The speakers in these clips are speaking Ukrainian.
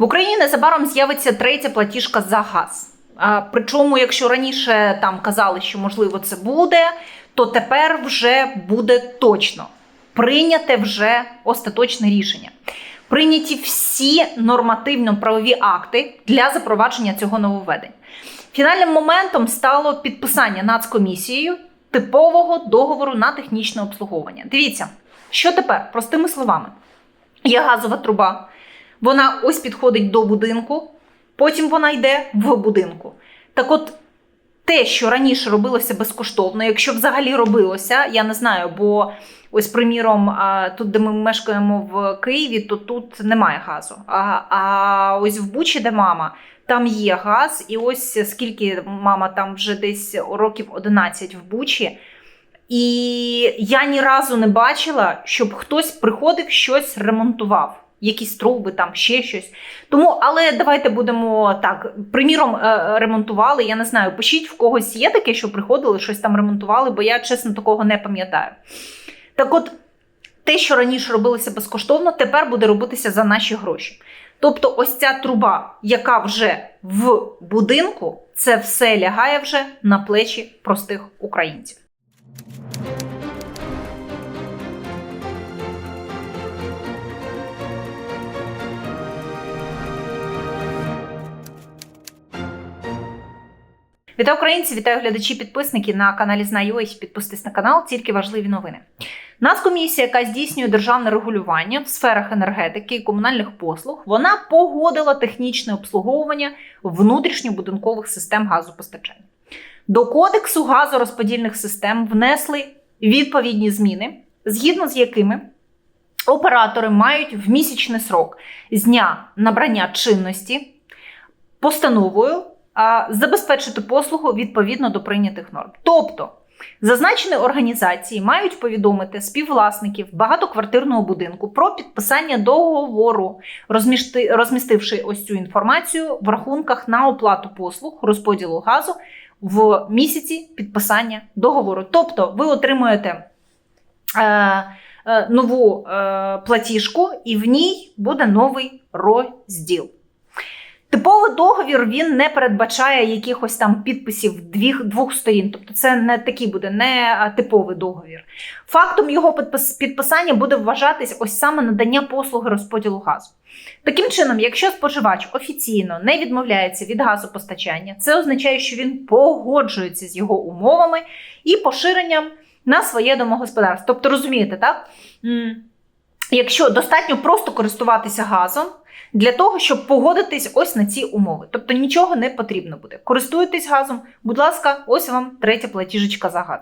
В Україні незабаром з'явиться третя платіжка за газ. Причому, якщо раніше там казали, що можливо це буде, то тепер вже буде точно прийняте вже остаточне рішення. Прийняті всі нормативно-правові акти для запровадження цього нововведення. Фінальним моментом стало підписання нацкомісією типового договору на технічне обслуговування. Дивіться, що тепер, простими словами, є газова труба, вона ось підходить до будинку, потім вона йде в будинку. Так от, те, що раніше робилося безкоштовно, якщо взагалі робилося, я не знаю, бо ось, приміром, тут, де ми мешкаємо в Києві, то тут немає газу. А, а ось в Бучі, де мама, там є газ, і ось скільки мама там вже десь років 11 в Бучі. І я ні разу не бачила, щоб хтось приходив щось ремонтував. Якісь труби, там ще щось. Тому, але давайте будемо так. Приміром, е, ремонтували. Я не знаю, пишіть в когось є таке, що приходили, щось там ремонтували, бо я чесно такого не пам'ятаю. Так от, те, що раніше робилося безкоштовно, тепер буде робитися за наші гроші. Тобто, ось ця труба, яка вже в будинку, це все лягає вже на плечі простих українців. Вітаю українці, вітаю глядачі, підписники на каналі Знаю.ua. Підписуйтесь на канал, тільки важливі новини. Нацкомісія, яка здійснює державне регулювання в сферах енергетики і комунальних послуг, вона погодила технічне обслуговування внутрішньобудинкових систем газопостачання. До кодексу газорозподільних систем внесли відповідні зміни, згідно з якими оператори мають в місячний срок з дня набрання чинності постановою забезпечити послугу відповідно до прийнятих норм. Тобто, зазначені організації мають повідомити співвласників багатоквартирного будинку про підписання договору, розмістивши ось цю інформацію в рахунках на оплату послуг розподілу газу в місяці підписання договору. Тобто, ви отримуєте. Е, е, Нову е, платіжку, і в ній буде новий розділ. Типовий договір він не передбачає якихось там підписів двіх, двох сторін. Тобто це не такий буде не типовий договір. Фактом його підпис, підписання буде вважатись ось саме надання послуги розподілу газу. Таким чином, якщо споживач офіційно не відмовляється від газопостачання, це означає, що він погоджується з його умовами і поширенням на своє домогосподарство. Тобто, розумієте, так? Якщо достатньо просто користуватися газом, для того, щоб погодитись ось на ці умови. Тобто нічого не потрібно буде. Користуєтесь газом, будь ласка, ось вам третя платіжечка за газ.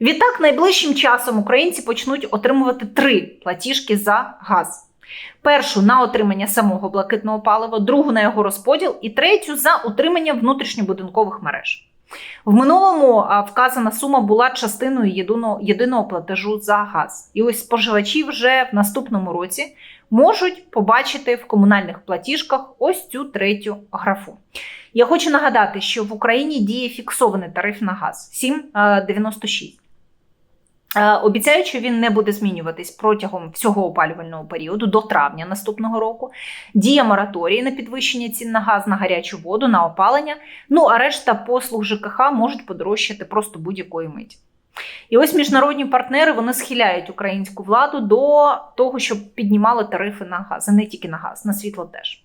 Відтак, найближчим часом українці почнуть отримувати три платіжки за газ. Першу на отримання самого блакитного палива, другу на його розподіл і третю за утримання внутрішньобудинкових мереж. В минулому вказана сума була частиною єдиного, єдиного платежу за газ. І ось споживачі вже в наступному році можуть побачити в комунальних платіжках ось цю третю графу. Я хочу нагадати, що в Україні діє фіксований тариф на газ 7,96. Е, Обіцяють, що він не буде змінюватись протягом всього опалювального періоду до травня наступного року. Діє мораторій на підвищення цін на газ, на гарячу воду, на опалення. Ну а решта послуг ЖКХ можуть подорожчати просто будь-якої миті. І ось міжнародні партнери вони схиляють українську владу до того, щоб піднімали тарифи на газ, а не тільки на газ, на світло теж.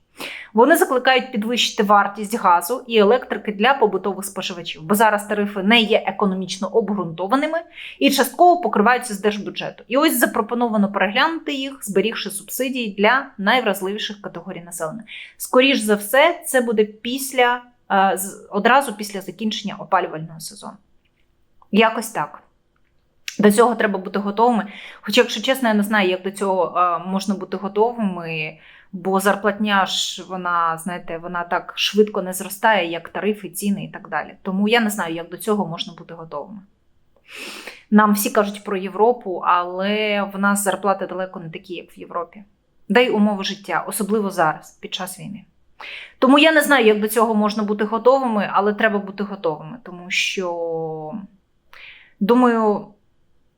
Вони закликають підвищити вартість газу і електрики для побутових споживачів, бо зараз тарифи не є економічно обґрунтованими і частково покриваються з держбюджету. І ось запропоновано переглянути їх, зберігши субсидії для найвразливіших категорій населення. Скоріш за все, це буде після е, одразу після закінчення опалювального сезону. Якось так. До цього треба бути готовими. Хоча, якщо чесно, я не знаю, як до цього е, можна бути готовими, бо зарплатня ж вона, знаєте, вона так швидко не зростає, як тарифи, ціни і так далі. Тому я не знаю, як до цього можна бути готовими. Нам всі кажуть про Європу, але в нас зарплати далеко не такі, як в Європі. Да й умови життя, особливо зараз, під час війни. Тому я не знаю, як до цього можна бути готовими, але треба бути готовими, тому що, думаю,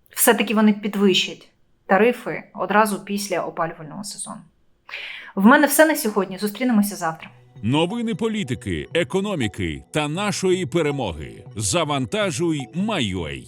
все-таки вони підвищать тарифи одразу після опалювального сезону. В мене все на сьогодні. Зустрінемося завтра. Новини політики, економіки та нашої перемоги. Завантажуй, Майой.